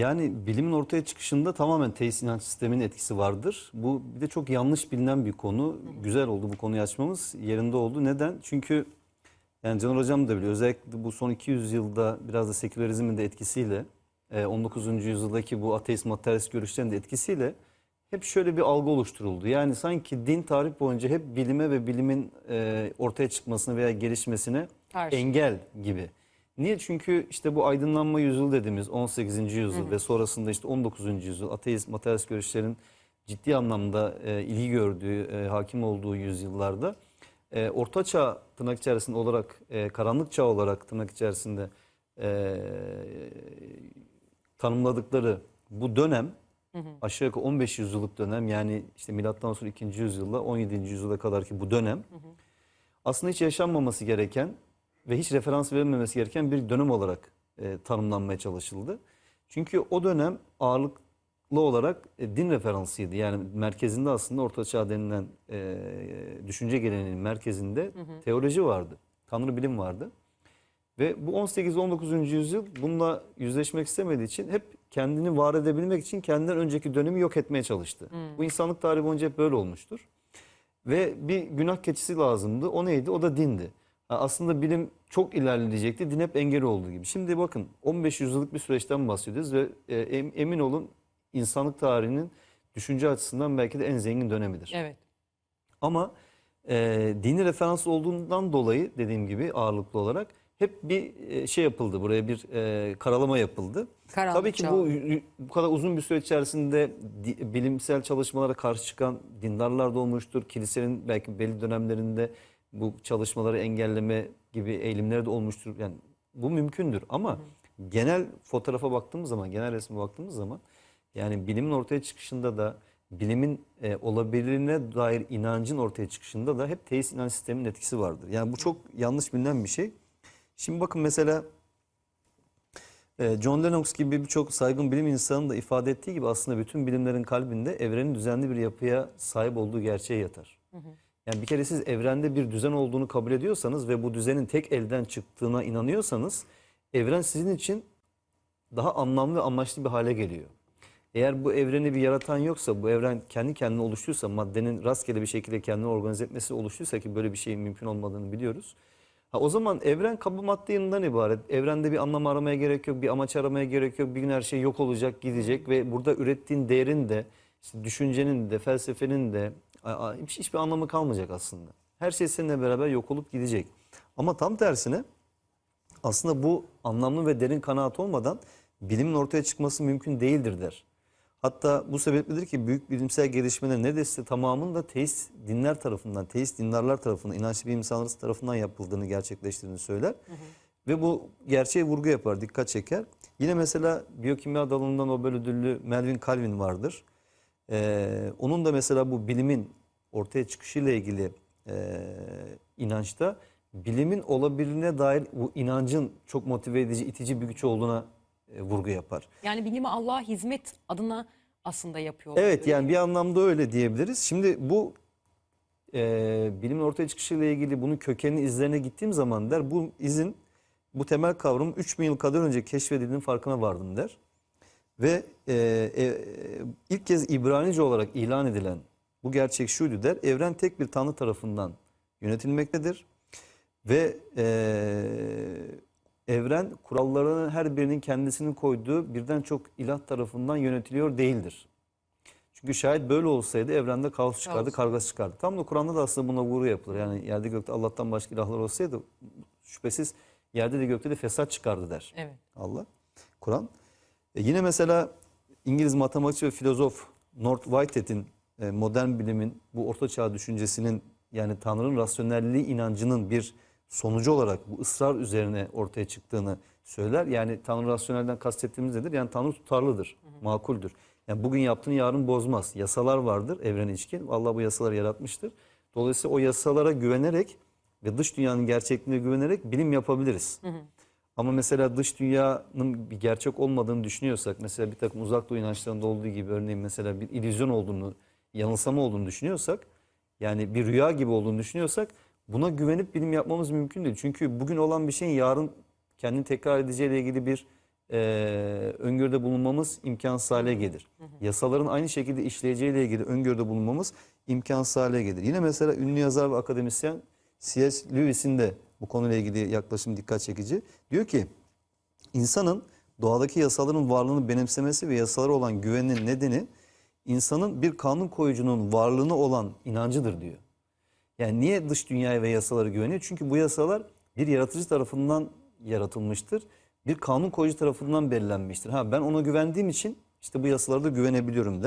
Yani bilimin ortaya çıkışında tamamen teist inanç sisteminin etkisi vardır. Bu bir de çok yanlış bilinen bir konu. Güzel oldu bu konuyu açmamız yerinde oldu. Neden? Çünkü yani Can Hocam da biliyor. Özellikle bu son 200 yılda biraz da sekülerizmin de etkisiyle e, 19. yüzyıldaki bu ateist materyalist görüşlerin de etkisiyle hep şöyle bir algı oluşturuldu. Yani sanki din tarih boyunca hep bilime ve bilimin e, ortaya çıkmasına veya gelişmesine Karşı. engel gibi. Niye? Çünkü işte bu aydınlanma yüzyılı dediğimiz 18. yüzyıl ve sonrasında işte 19. yüzyıl ateist materyalist görüşlerin ciddi anlamda e, ilgi gördüğü, e, hakim olduğu yüzyıllarda e, orta çağ tırnak içerisinde olarak, e, karanlık çağ olarak tırnak içerisinde e, tanımladıkları bu dönem aşağı yukarı 15 yüzyıllık dönem yani işte milattan sonra 2. yüzyılla 17. yüzyıla kadar ki bu dönem aslında hiç yaşanmaması gereken ve hiç referans verilmemesi gereken bir dönem olarak e, tanımlanmaya çalışıldı. Çünkü o dönem ağırlıklı olarak e, din referansıydı. Yani merkezinde aslında Orta Çağ denilen e, düşünce geleneğinin merkezinde teoloji vardı. Tanrı bilim vardı. Ve bu 18-19. yüzyıl bununla yüzleşmek istemediği için hep kendini var edebilmek için kendinden önceki dönemi yok etmeye çalıştı. Bu insanlık tarihi boyunca hep böyle olmuştur. Ve bir günah keçisi lazımdı. O neydi? O da dindi. Aslında bilim çok ilerleyecekti. Din hep engel olduğu gibi. Şimdi bakın 15 yüzyıllık bir süreçten bahsediyoruz ve e, em- emin olun insanlık tarihinin düşünce açısından belki de en zengin dönemidir. Evet. Ama e, dini referans olduğundan dolayı dediğim gibi ağırlıklı olarak hep bir e, şey yapıldı. Buraya bir e, karalama yapıldı. Karanlık Tabii ki bu bu kadar uzun bir süre içerisinde di- bilimsel çalışmalara karşı çıkan dindarlar da olmuştur. Kilisenin belki belli dönemlerinde bu çalışmaları engelleme gibi eğilimleri de olmuştur. Yani bu mümkündür ama genel fotoğrafa baktığımız zaman, genel resme baktığımız zaman yani bilimin ortaya çıkışında da bilimin e, olabilirine dair inancın ortaya çıkışında da hep teist inanç sisteminin etkisi vardır. Yani bu çok yanlış bilinen bir şey. Şimdi bakın mesela e, John Lennox gibi birçok saygın bilim insanının da ifade ettiği gibi aslında bütün bilimlerin kalbinde evrenin düzenli bir yapıya sahip olduğu gerçeği yatar. Yani bir kere siz evrende bir düzen olduğunu kabul ediyorsanız ve bu düzenin tek elden çıktığına inanıyorsanız evren sizin için daha anlamlı ve amaçlı bir hale geliyor. Eğer bu evreni bir yaratan yoksa, bu evren kendi kendine oluştuysa, maddenin rastgele bir şekilde kendini organize etmesi oluştuysa ki böyle bir şeyin mümkün olmadığını biliyoruz. Ha, o zaman evren kabı madde yığınından ibaret. Evrende bir anlam aramaya gerek yok, bir amaç aramaya gerek yok. Bir gün her şey yok olacak, gidecek ve burada ürettiğin değerin de, işte düşüncenin de, felsefenin de hiçbir anlamı kalmayacak aslında. Her şey seninle beraber yok olup gidecek. Ama tam tersine aslında bu anlamlı ve derin kanaat olmadan bilimin ortaya çıkması mümkün değildir der. Hatta bu sebepledir ki büyük bilimsel gelişmeler neredeyse tamamının da teist dinler tarafından, teist dindarlar tarafından, inançlı bilim insanları tarafından yapıldığını gerçekleştirdiğini söyler. Ve bu gerçeğe vurgu yapar, dikkat çeker. Yine mesela biyokimya dalında Nobel ödüllü Melvin Calvin vardır. Ee, onun da mesela bu bilimin ortaya çıkışıyla ilgili e, inançta bilimin olabilirine dair bu inancın çok motive edici, itici bir güç olduğuna e, vurgu yapar. Yani bilimi Allah'a hizmet adına aslında yapıyorlar. Evet yani bir anlamda öyle diyebiliriz. Şimdi bu e, bilimin ortaya çıkışıyla ilgili bunun kökenini izlerine gittiğim zaman der bu izin bu temel kavram 3000 yıl kadar önce keşfedildiğinin farkına vardım der. Ve e, e, ilk kez İbranice olarak ilan edilen bu gerçek şuydu der. Evren tek bir tanrı tarafından yönetilmektedir. Ve e, evren kurallarının her birinin kendisinin koyduğu birden çok ilah tarafından yönetiliyor değildir. Çünkü şayet böyle olsaydı evrende kaos çıkardı, Kaos. kargaşa çıkardı. Tam da Kur'an'da da aslında buna vurgu yapılır. Yani yerde gökte Allah'tan başka ilahlar olsaydı şüphesiz yerde de gökte de fesat çıkardı der. Evet. Allah. Kur'an. E yine mesela İngiliz matematikçi ve filozof North Whitehead'in e, modern bilimin bu orta çağ düşüncesinin yani Tanrı'nın rasyonelliği inancının bir sonucu olarak bu ısrar üzerine ortaya çıktığını söyler. Yani Tanrı rasyonelden kastettiğimiz nedir? Yani Tanrı tutarlıdır, makuldür. Yani bugün yaptığını yarın bozmaz. Yasalar vardır evrene ilişkin. Allah bu yasaları yaratmıştır. Dolayısıyla o yasalara güvenerek ve dış dünyanın gerçekliğine güvenerek bilim yapabiliriz. Ama mesela dış dünyanın bir gerçek olmadığını düşünüyorsak, mesela bir takım uzak doğu inançlarında olduğu gibi örneğin mesela bir illüzyon olduğunu, yanılsama olduğunu düşünüyorsak, yani bir rüya gibi olduğunu düşünüyorsak buna güvenip bilim yapmamız mümkün değil. Çünkü bugün olan bir şeyin yarın kendini tekrar edeceğiyle ilgili bir e, öngörüde bulunmamız imkansız hale gelir. Yasaların aynı şekilde işleyeceğiyle ilgili öngörüde bulunmamız imkansız hale gelir. Yine mesela ünlü yazar ve akademisyen C.S. Lewis'in de bu konuyla ilgili yaklaşım dikkat çekici. Diyor ki insanın doğadaki yasaların varlığını benimsemesi ve yasalara olan güveninin nedeni insanın bir kanun koyucunun varlığına olan inancıdır diyor. Yani niye dış dünyaya ve yasalara güveniyor? Çünkü bu yasalar bir yaratıcı tarafından yaratılmıştır. Bir kanun koyucu tarafından belirlenmiştir. Ha ben ona güvendiğim için işte bu yasalara da güvenebiliyorum.